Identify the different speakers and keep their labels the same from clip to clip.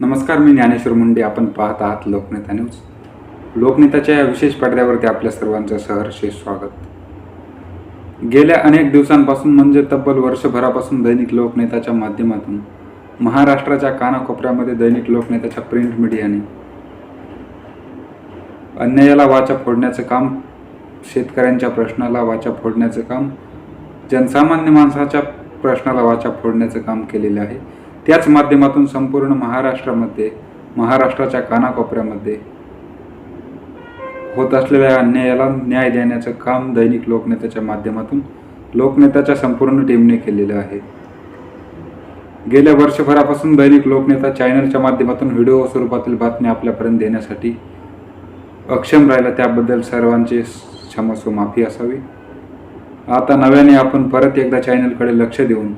Speaker 1: नमस्कार मी ज्ञानेश्वर मुंडे. आपण पाहत आहात लोकनेता न्यूज. लोकनेताच्या या विशेष पडद्यावरती आपल्या सर्वांचं सहर्ष स्वागत. गेल्या अनेक दिवसांपासून म्हणजे तब्बल वर्षभरापासून दैनिक लोकनेताच्या माध्यमातून महाराष्ट्राच्या कानाकोपऱ्यामध्ये दैनिक लोकनेत्याच्या प्रिंट मीडियाने अन्यायाला वाचा फोडण्याचं काम शेतकऱ्यांच्या प्रश्नाला वाचा फोडण्याचं काम जनसामान्य माणसाच्या प्रश्नाला वाचा फोडण्याचं काम केलेलं आहे. त्याच माध्यमातून संपूर्ण महाराष्ट्रामध्ये महाराष्ट्राच्या कानाकोपऱ्यामध्ये होत असलेल्या अन्यायाला न्याय देण्याचं काम दैनिक लोकनेत्याच्या माध्यमातून लोकनेत्याच्या संपूर्ण टीमने केलेलं आहे. गेल्या वर्षभरापासून दैनिक लोकनेता चॅनलच्या माध्यमातून व्हिडिओ स्वरूपातील बातम्या आपल्यापर्यंत देण्यासाठी अक्षम राहिला. त्याबद्दल सर्वांचे क्षमस्व माफी असावी. आता नव्याने आपण परत एकदा चॅनलकडे लक्ष देऊन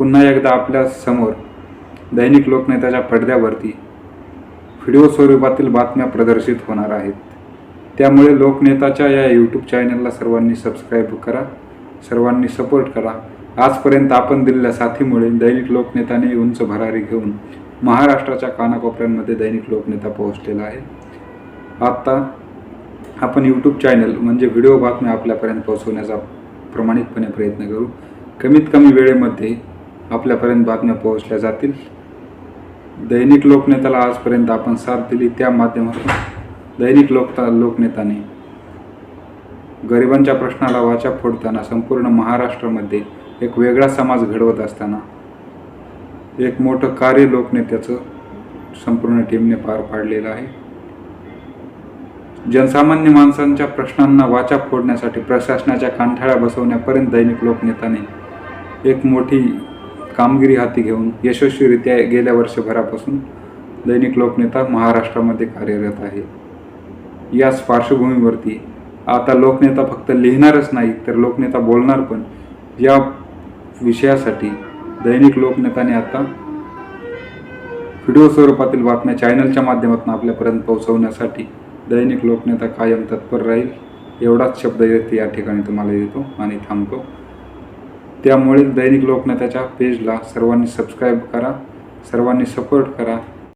Speaker 1: पुन्हा एकदा आपल्यासमोर दैनिक लोकनेत्याच्या पडद्यावरती व्हिडिओ स्वरूपातील बातम्या प्रदर्शित होणार आहेत. त्यामुळे लोकनेताच्या या यूट्यूब चॅनलला सर्वांनी सबस्क्राईब करा सर्वांनी सपोर्ट करा. आजपर्यंत आपण दिलेल्या साथीमुळे दैनिक लोकनेताने उंच भरारी घेऊन महाराष्ट्राच्या कानाकोपऱ्यांमध्ये दैनिक लोकनेता पोहोचलेला आहे. आत्ता आपण यूट्यूब चॅनल म्हणजे व्हिडिओ बातम्या आपल्यापर्यंत पोहोचवण्याचा प्रामाणिकपणे प्रयत्न करू. कमीत कमी वेळेमध्ये आपल्यापर्यंत बातम्या पोहोचल्या जातील. दैनिक लोकनेत्याला आजपर्यंत आपण साथ दिली त्या माध्यमातून. दैनिक लोकता लोकनेताने गरिबांच्या प्रश्नाला वाचा फोडताना संपूर्ण महाराष्ट्रामध्ये एक वेगळा समाज घडवत असताना एक मोठं कार्य लोकनेत्याचं संपूर्ण टीमने पार पाडलेलं आहे. जनसामान्य माणसांच्या प्रश्नांना वाचा फोडण्यासाठी प्रशासनाच्या कांठाळ्या बसवण्यापर्यंत दैनिक लोकनेताने एक मोठी कामगिरी हाती घेऊन यशस्वीरित्या गेल्या वर्षभरापासून दैनिक लोकनेता महाराष्ट्रामध्ये कार्यरत आहे. याच पार्श्वभूमीवरती आता लोकनेता फक्त लिहिणारच नाही तर लोकनेता बोलणार पण. या विषयासाठी दैनिक लोकनेताने आता व्हिडिओ स्वरूपातील बातम्या चॅनलच्या माध्यमातून आपल्यापर्यंत पोहोचवण्यासाठी दैनिक लोकनेता कायम तत्पर राहील. एवढाच शब्द येते या ठिकाणी तुम्हाला देतो आणि थांबतो. त्यामुळे दैनिक लोकनेत्याच्या पेजला सर्वांनी सबस्क्राईब करा सर्वांनी सपोर्ट करा.